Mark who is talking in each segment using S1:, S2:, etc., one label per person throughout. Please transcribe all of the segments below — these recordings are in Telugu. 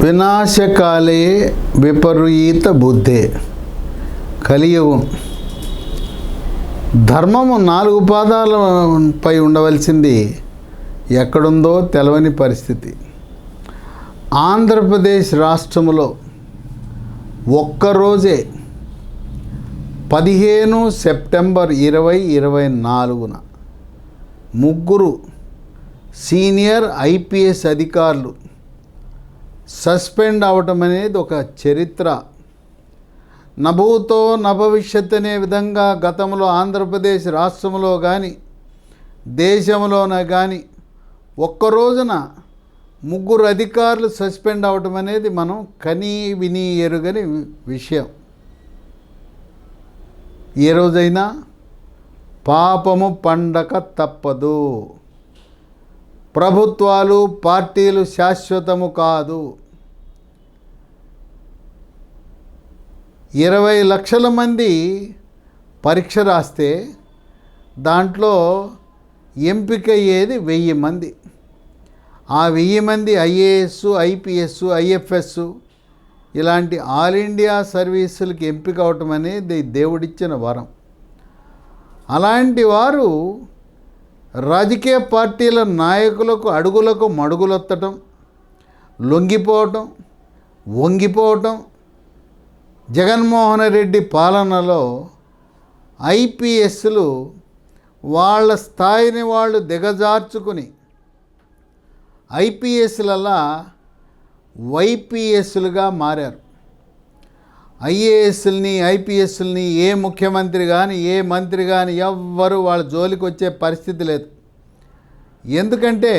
S1: వినాశకాలే విపరీత బుద్ధే కలియుగం ధర్మము నాలుగు పాదాలపై ఉండవలసింది ఎక్కడుందో తెలవని పరిస్థితి ఆంధ్రప్రదేశ్ రాష్ట్రములో ఒక్కరోజే పదిహేను సెప్టెంబర్ ఇరవై ఇరవై నాలుగున ముగ్గురు సీనియర్ ఐపీఎస్ అధికారులు సస్పెండ్ అవటం అనేది ఒక చరిత్ర. నభూతో నభవిష్యత్ అనే విధంగా గతంలో ఆంధ్రప్రదేశ్ రాష్ట్రంలో కానీ దేశంలోన కానీ ఒక్క రోజున ముగ్గురు అధికారులు సస్పెండ్ అవటం అనేది మనం కనీ విని ఎరుగని విషయం. ఏ రోజైనా పాపము పండక తప్పదు. ప్రభుత్వాలు పార్టీలు శాశ్వతము కాదు. ఇరవై లక్షల మంది పరీక్ష రాస్తే దాంట్లో ఎంపిక అయ్యేది వెయ్యి మంది. ఆ వెయ్యి మంది ఐఏఎస్ ఐపీఎస్ ఐఎఫ్ఎస్ ఇలాంటి ఆల్ ఇండియా సర్వీసులకి ఎంపిక అవటం అనేది దేవుడిచ్చిన వరం. అలాంటి వారు రాజకీయ పార్టీల నాయకులకు అడుగులకు మడుగులొత్తటం లొంగిపోవటం వంగిపోవటం జగన్మోహన్ రెడ్డి పాలనలో ఐపీఎస్లు వాళ్ళ స్థాయిని వాళ్ళు దిగజార్చుకుని ఐపీఎస్లలా వైపీఎస్లుగా మారారు. ఐఏఎస్ని ఐపీఎస్ని ఏ ముఖ్యమంత్రి కానీ ఏ మంత్రి కానీ ఎవ్వరు వాళ్ళ జోలికి వచ్చే పరిస్థితి లేదు. ఎందుకంటే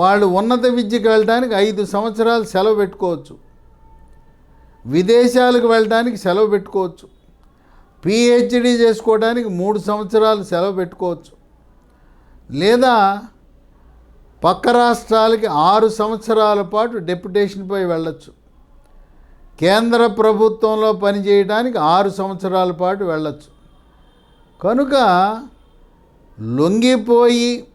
S1: వాళ్ళు ఉన్నత విద్యకు వెళ్ళడానికి ఐదు సంవత్సరాలు సెలవు పెట్టుకోవచ్చు. విదేశాలకు వెళ్ళడానికి సెలవు పెట్టుకోవచ్చు. పిహెచ్డి చేసుకోవడానికి మూడు సంవత్సరాలు సెలవు పెట్టుకోవచ్చు. లేదా పక్క రాష్ట్రాలకి ఆరు సంవత్సరాల పాటు డెప్యుటేషన్పై వెళ్ళొచ్చు. కేంద్ర ప్రభుత్వంలో పనిచేయడానికి ఆరు సంవత్సరాల పాటు వెళ్ళచ్చు. కనుక లొంగిపోయి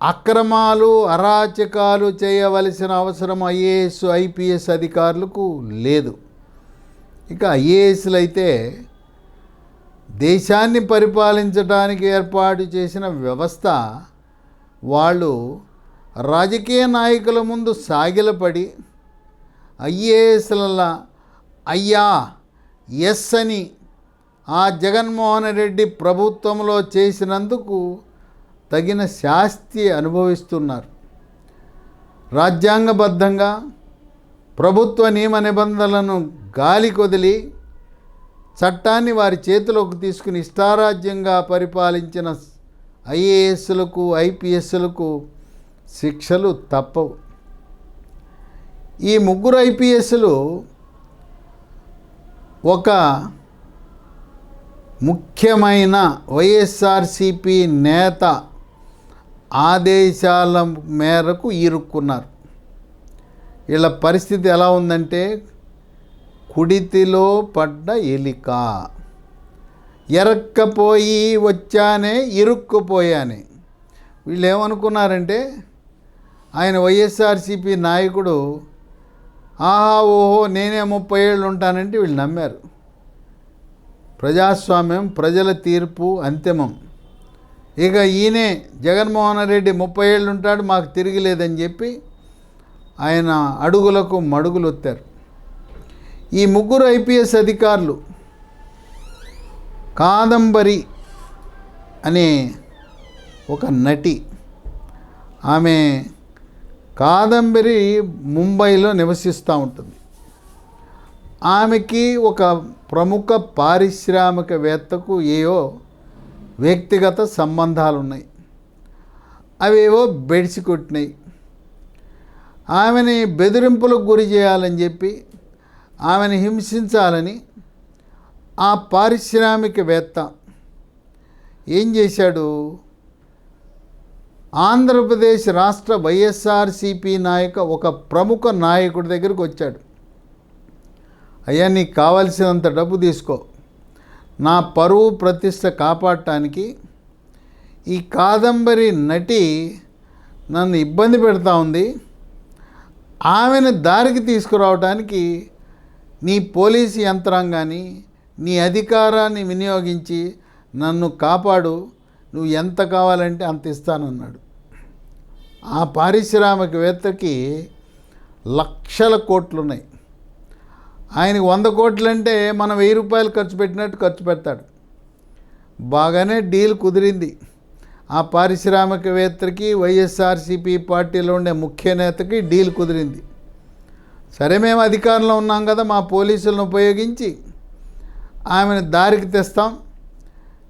S1: అక్రమాలు అరాచకాలు చేయవలసిన అవసరం ఐఏఎస్ ఐపీఎస్ అధికారులకు లేదు. ఇక ఐఏఎస్లు అయితే దేశాన్ని పరిపాలించడానికి ఏర్పాటు చేసిన వ్యవస్థ వాళ్ళు రాజకీయ నాయకుల ముందు సాగిలపడి ఐఏఎస్ల అయ్యా ఎస్ అని ఆ జగన్మోహన్ రెడ్డి ప్రభుత్వంలో చేసినందుకు తగిన శాస్తి అనుభవిస్తున్నారు. రాజ్యాంగబద్ధంగా ప్రభుత్వ నియమ నిబంధనలను గాలి కొదిలి చట్టాన్ని వారి చేతిలోకి తీసుకుని ఇష్టారాజ్యంగా పరిపాలించిన ఐఏఎస్లకు ఐపీఎస్లకు శిక్షలు తప్పవు. ఈ ముగ్గురు ఐపీఎస్లు ఒక ముఖ్యమైన వైఎస్ఆర్సిపి నేత ఆదేశాల మేరకు ఇరుక్కున్నారు. వీళ్ళ పరిస్థితి ఎలా ఉందంటే కుడితిలో పడ్డ ఎలిక. ఎరక్కపోయి వచ్చానే ఇరుక్కుపోయానే. వీళ్ళు ఏమనుకున్నారంటే ఆయన వైఎస్ఆర్సిపి నాయకుడు ఆహా ఓహో నేనే ముప్పై ఏళ్ళు ఉంటానంటే వీళ్ళు నమ్మారు. ప్రజాస్వామ్యం ప్రజల తీర్పు అంతిమం. ఇక ఈయనే జగన్మోహన్ రెడ్డి ముప్పై ఏళ్ళు ఉంటాడు మాకు తిరిగిలేదని చెప్పి ఆయన అడుగులకు మడుగులు ఒత్తారు. ఈ ముగ్గురు ఐపీఎస్ అధికారులు కాదంబరి అనే ఒక నటి ఆమె కాదంబరి ముంబైలో నివసిస్తూ ఉంటుంది. ఆమెకి ఒక ప్రముఖ పారిశ్రామికవేత్తకు ఏవో వ్యక్తిగత సంబంధాలు ఉన్నాయి అవేవో బెడిసి కొట్టినాయి. ఆమెని బెదిరింపులకు గురి చేయాలని చెప్పి ఆమెను హింసించాలని ఆ పారిశ్రామికవేత్త ఏం చేశాడు? ఆంధ్రప్రదేశ్ రాష్ట్ర వైఎస్ఆర్సిపి నాయక ఒక ప్రముఖ నాయకుడి దగ్గరికి వచ్చాడు. అయ్యా నీకు కావలసినంత డబ్బు తీసుకో. నా పరువు ప్రతిష్ట కాపాడటానికి ఈ కాదంబరి నటి నన్ను ఇబ్బంది పెడతా ఉంది. ఆమెను దారికి తీసుకురావడానికి నీ పోలీసు యంత్రాంగాన్ని నీ అధికారాన్ని వినియోగించి నన్ను కాపాడు. నువ్వు ఎంత కావాలంటే అంత ఇస్తానన్నాడు. ఆ పారిశ్రామికవేత్తకి లక్షల కోట్లు ఉన్నాయి ఆయనకి వంద కోట్లు అంటే మనం వెయ్యి రూపాయలు ఖర్చు పెట్టినట్టు ఖర్చు పెడతాడు. బాగానే డీల్ కుదిరింది. ఆ పారిశ్రామికవేత్తకి వైఎస్ఆర్సీపీ పార్టీలో ఉండే ముఖ్య నేతకి డీల్ కుదిరింది. సరే మేము అధికారంలో ఉన్నాం కదా మా పోలీసులను ఉపయోగించి ఆమెను దారికి తెస్తాం.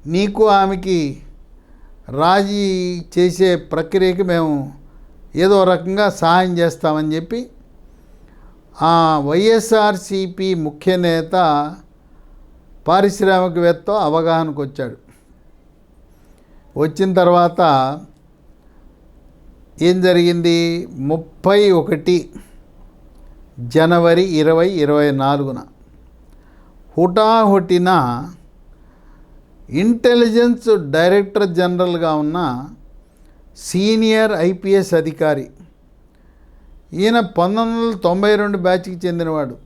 S1: నీకు ఆమెకి రాజీ చేసే ప్రక్రియకి మేము ఏదో రకంగా సహాయం చేస్తామని చెప్పి ఆ వైఎస్ఆర్సిపి ముఖ్య నేత పారిశ్రామికవేత్త అవగాహనకు వచ్చాడు వచ్చిన తర్వాత ఏం జరిగింది? ముప్పై ఒకటి జనవరి ఇరవై ఇరవై నాలుగున హుటాహుటిన ఇంటెలిజెన్స్ డైరెక్టర్ జనరల్గా ఉన్న సీనియర్ ఐపీఎస్ అధికారి ఈయన పంతొమ్మిది వందల తొంభై రెండు బ్యాచ్కి చెందినవాడు.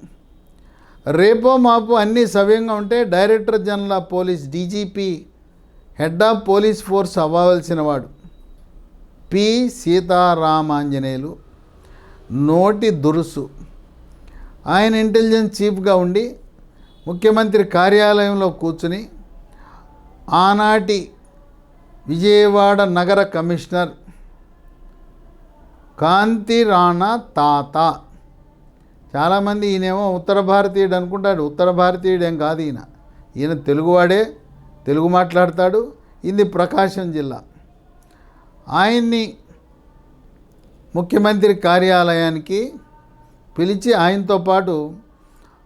S1: రేపో మాపో అన్నీ సవ్యంగా ఉంటే director general of police DGP head of police force అవ్వవలసిన వాడు పి. సీతారామాంజనేయులు. నోటి దురుసు. ఆయన ఇంటెలిజెన్స్ చీఫ్గా ఉండి ముఖ్యమంత్రి కార్యాలయంలో కూర్చుని ఆనాటి విజయవాడ నగర కమిషనర్ కాంతి రాణా తాత. చాలామంది ఈయనేమో ఉత్తర భారతీయుడు అనుకుంటాడు. ఉత్తర భారతీయుడు ఏం కాదు ఈయన. ఈయన తెలుగువాడే తెలుగు మాట్లాడతాడు ఇది ప్రకాశం జిల్లా. ఆయన్ని ముఖ్యమంత్రి కార్యాలయానికి పిలిచి ఆయనతో పాటు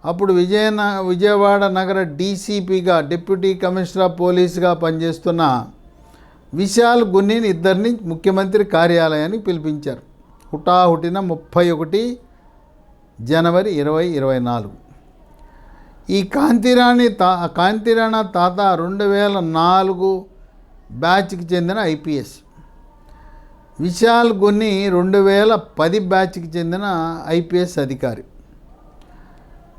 S1: అప్పుడు విజయ విజయవాడ నగర డీసీపీగా డిప్యూటీ కమిషనర్ ఆఫ్ పోలీస్గా పనిచేస్తున్న విశాల్ గున్నిని ఇద్దరిని ముఖ్యమంత్రి కార్యాలయానికి పిలిపించారు. హుటాహుటిన ముప్పై ఒకటి జనవరి ఇరవై ఇరవై నాలుగు. ఈ కాంతిరాణి తా కాంతిరాణ తాత రెండు వేల నాలుగు బ్యాచ్కి చెందిన ఐపీఎస్. విశాల్ గున్ని రెండు వేల పది బ్యాచ్కి చెందిన ఐపీఎస్ అధికారి.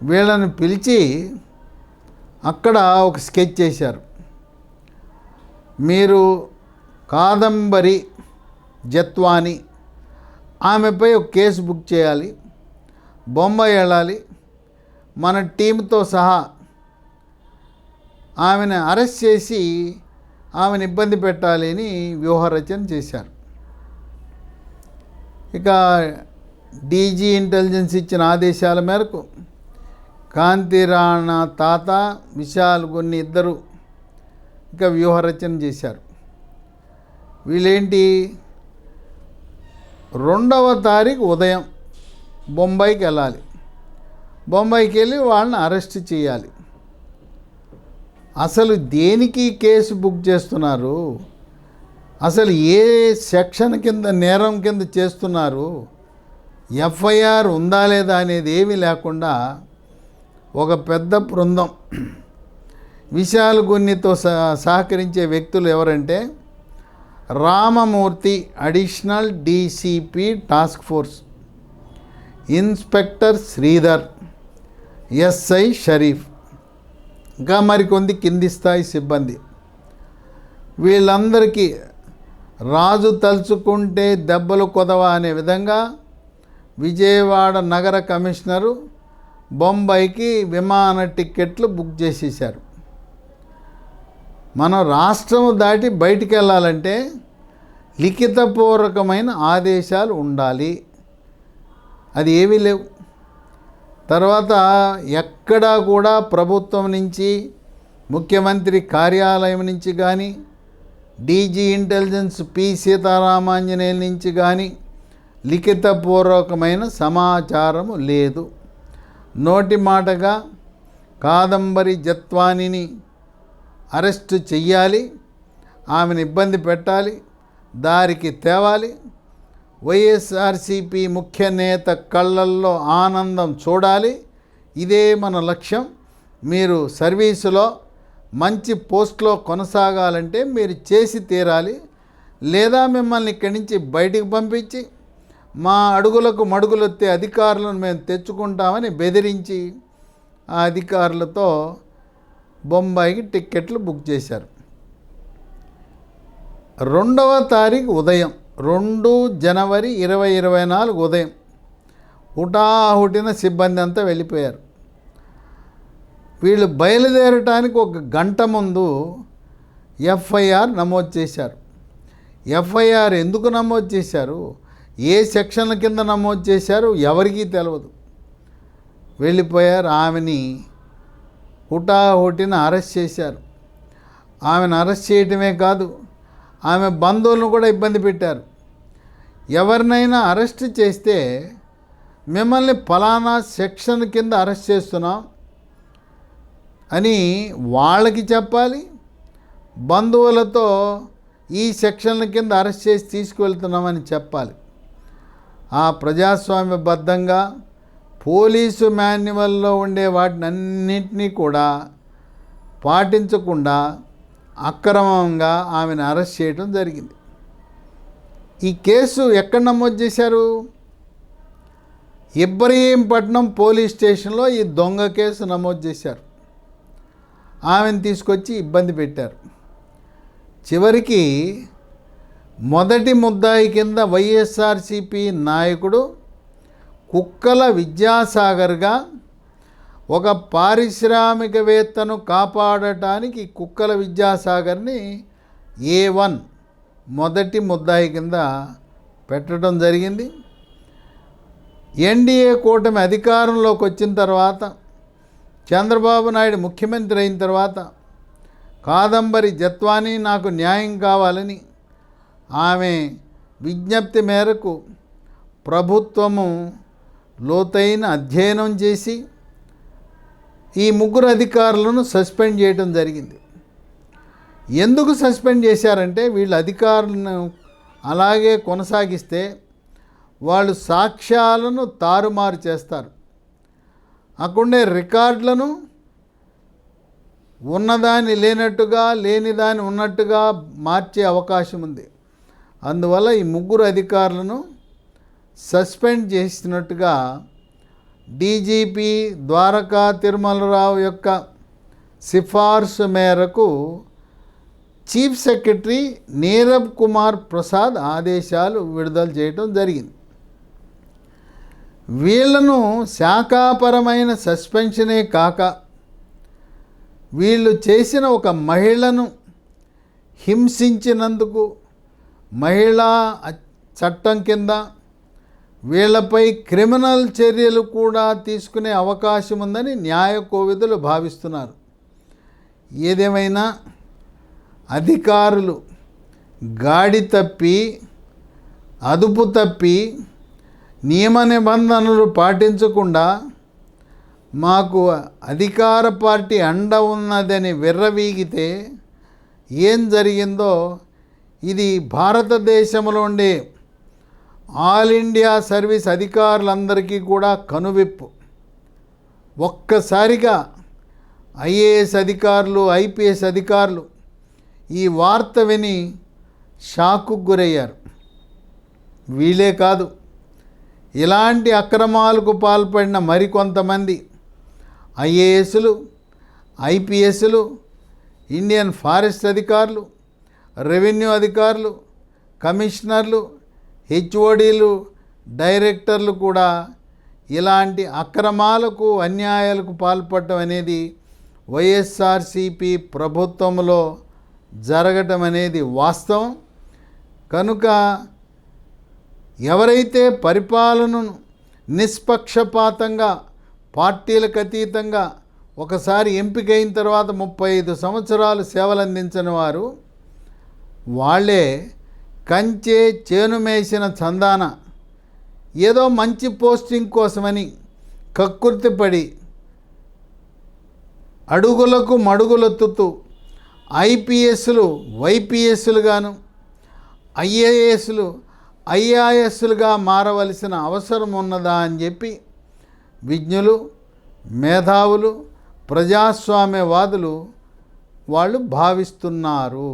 S1: వీళ్ళని పిలిచి అక్కడ ఒక స్కెచ్ చేశారు. మీరు కాదంబరి జత్వాని ఆమెపై ఒక కేసు బుక్ చేయాలి. బొంబాయి వెళ్ళాలి. మన టీంతో సహా ఆమెను అరెస్ట్ చేసి ఆమెను ఇబ్బంది పెట్టాలి అని వ్యూహరచన చేశారు. ఇక డీజీ ఇంటెలిజెన్స్ ఇచ్చిన ఆదేశాల మేరకు కాంతిరాణ తాత విశాల్ కొన్ని ఇద్దరు ఇక వ్యూహరచన చేశారు. వీళ్ళేంటి? రెండవ తారీఖు ఉదయం బొంబాయికి వెళ్ళాలి. బొంబాయికి వెళ్ళి వాళ్ళని అరెస్ట్ చేయాలి. అసలు దేనికి కేసు బుక్ చేస్తున్నారు? అసలు ఏ సెక్షన్ కింద నేరం కింద చేస్తున్నారు? ఎఫ్ఐఆర్ ఉందా లేదా అనేది ఏమీ లేకుండా ఒక పెద్ద బృందం విశాల్ గున్నితో సహ- సహకరించే వ్యక్తులు ఎవరంటే Ramamurthy additional DCP task force. Inspector Sridhar SI Sharif. ఇంకా మరికొంది కింది స్థాయి సిబ్బంది. వీళ్ళందరికీ రాజు తలుచుకుంటే దెబ్బలు కొదవ అనే విధంగా విజయవాడ నగర కమిషనరు బొంబాయికి విమాన టిక్కెట్లు బుక్ చేసేశారు. మనం రాష్ట్రం దాటి బయటికి వెళ్ళాలంటే లిఖితపూర్వకమైన ఆదేశాలు ఉండాలి. అది ఏమీ లేవు. తర్వాత ఎక్కడా కూడా ప్రభుత్వం నుంచి ముఖ్యమంత్రి కార్యాలయం నుంచి కానీ డీజీ ఇంటెలిజెన్స్ పి సీతారామాంజనేయుల నుంచి కానీ లిఖితపూర్వకమైన సమాచారము లేదు. నోటి మాటగా కాదంబరి జత్వానిని అరెస్ట్ చెయ్యాలి ఆమెను ఇబ్బంది పెట్టాలి దారికి తేవాలి. వైఎస్ఆర్సిపి ముఖ్య నేత కళ్ళల్లో ఆనందం చూడాలి. ఇదే మన లక్ష్యం. మీరు సర్వీసులో మంచి పోస్ట్లో కొనసాగాలంటే మీరు చేసి తీరాలి. లేదా మిమ్మల్ని ఇక్కడి నుంచి బయటికి పంపించి మా అడుగులకు మడుగులొత్తే అధికారులను మేము తెచ్చుకుంటామని బెదిరించి ఆ అధికారులతో బొంబాయికి టిక్కెట్లు బుక్ చేశారు. రెండవ తారీఖు ఉదయం రెండు జనవరి ఇరవై ఇరవై నాలుగు ఉదయం హుటాహుటిన సిబ్బంది అంతా వెళ్ళిపోయారు. వీళ్ళు బయలుదేరటానికి ఒక గంట ముందు ఎఫ్ఐఆర్ నమోదు చేశారు. ఎఫ్ఐఆర్ ఎందుకు నమోదు చేశారు? ఏ సెక్షన్ల కింద నమోదు చేశారు? ఎవరికీ తెలియదు వెళ్ళిపోయారు ఆమెని హుటాహుటిన అరెస్ట్ చేశారు. ఆమెను అరెస్ట్ చేయటమే కాదు ఆమె బంధువులను కూడా ఇబ్బంది పెట్టారు. ఎవరినైనా అరెస్ట్ చేస్తే మిమ్మల్ని ఫలానా సెక్షన్ కింద అరెస్ట్ చేస్తున్నాం అని వాళ్ళకి చెప్పాలి బంధువులతో ఈ సెక్షన్ల కింద అరెస్ట్ చేసి తీసుకువెళ్తున్నామని చెప్పాలి. ఆ ప్రజాస్వామ్యబద్ధంగా పోలీసు మాన్యువల్లో ఉండే వాటిని అన్నింటినీ కూడా పాటించకుండా అక్రమంగా ఆమెను అరెస్ట్ చేయడం జరిగింది. ఈ కేసు ఎక్కడ నమోదు చేశారు? ఇబ్రహీంపట్నం పోలీస్ స్టేషన్లో ఈ దొంగ కేసు నమోదు చేశారు. ఆమెను తీసుకొచ్చి ఇబ్బంది పెట్టారు. చివరికి మొదటి ముద్దాయి కింద వైఎస్ఆర్సిపి నాయకుడు కుక్కల విద్యాసాగర్గా ఒక పారిశ్రామికవేత్తను కాపాడటానికి కుక్కల విద్యాసాగర్ని ఏ వన్ మొదటి ముద్దాయి కింద పెట్టడం జరిగింది. ఎన్డీఏ కూటమి అధికారంలోకి వచ్చిన తర్వాత చంద్రబాబు నాయుడు ముఖ్యమంత్రి అయిన తర్వాత కాదంబరి జత్వాని నాకు న్యాయం కావాలని ఆమె విజ్ఞప్తి మేరకు ప్రభుత్వము లోతైన అధ్యయనం చేసి ఈ ముగ్గురు అధికారులను సస్పెండ్ చేయడం జరిగింది. ఎందుకు సస్పెండ్ చేశారంటే వీళ్ళు అధికారులను అలాగే కొనసాగిస్తే వాళ్ళు సాక్ష్యాలను తారుమారు చేస్తారు. అక్కడే రికార్డులను ఉన్నదాన్ని లేనట్టుగా లేనిదాన్ని ఉన్నట్టుగా మార్చే అవకాశం ఉంది. అందువల్ల ఈ ముగ్గురు అధికారులను సస్పెండ్ చేసినట్టుగా డీజీపీ ద్వారకా తిరుమలరావు యొక్క సిఫార్సు మేరకు చీఫ్ సెక్రటరీ నీరబ్ కుమార్ ప్రసాద్ ఆదేశాలు విడుదల చేయడం జరిగింది. వీళ్ళను శాఖాపరమైన సస్పెన్షనే కాక వీళ్ళు చేసిన ఒక మహిళను హింసించినందుకు మహిళా చట్టం కింద వీళ్ళపై క్రిమినల్ చర్యలు కూడా తీసుకునే అవకాశం ఉందని న్యాయ కోవిదులు భావిస్తున్నారు. ఏదేమైనా అధికారులు గాడి తప్పి అదుపు తప్పి నియమ నిబంధనలు పాటించకుండా మాకు అధికార పార్టీ అండ ఉన్నదని విర్రవీగితే ఏం జరిగిందో ఇది భారతదేశంలో ఉండే ఆల్ ఇండియా సర్వీస్ అధికారులందరికీ కూడా కనువిప్పు. ఒక్కసారిగా ఐఏఎస్ అధికారులు ఐపీఎస్ అధికారులు ఈ వార్త విని షాకు గురయ్యారు. వీలే కాదు ఇలాంటి అక్రమాలకు పాల్పడిన మరికొంతమంది ఐఏఎస్లు ఐపీఎస్లు ఇండియన్ ఫారెస్ట్ అధికారులు రెవెన్యూ అధికారులు కమిషనర్లు హెచ్ఓడీలు డైరెక్టర్లు కూడా ఇలాంటి అక్రమాలకు అన్యాయాలకు పాల్పడటం అనేది వైఎస్ఆర్సిపి ప్రభుత్వంలో జరగటం అనేది వాస్తవం. కనుక ఎవరైతే పరిపాలనను నిష్పక్షపాతంగా పార్టీలకు అతీతంగా ఒకసారి ఎంపికైన తర్వాత ముప్పై ఐదు సంవత్సరాలు సేవలు అందించిన వారు వాళ్ళే కంచే చేను మేసిన చందాన. ఏదో మంచి పోస్టింగ్ కోసమని కక్కుర్తిపడి అడుగులకు మడుగులెత్తుతూ ఐపీఎస్లు వైపీఎస్లుగాను ఐఏఎస్లు ఐఆర్ఎస్లుగా మారవలసిన అవసరం ఉన్నదా అని చెప్పి విజ్ఞులు మేధావులు ప్రజాస్వామ్యవాదులు వాళ్ళు భావిస్తున్నారు.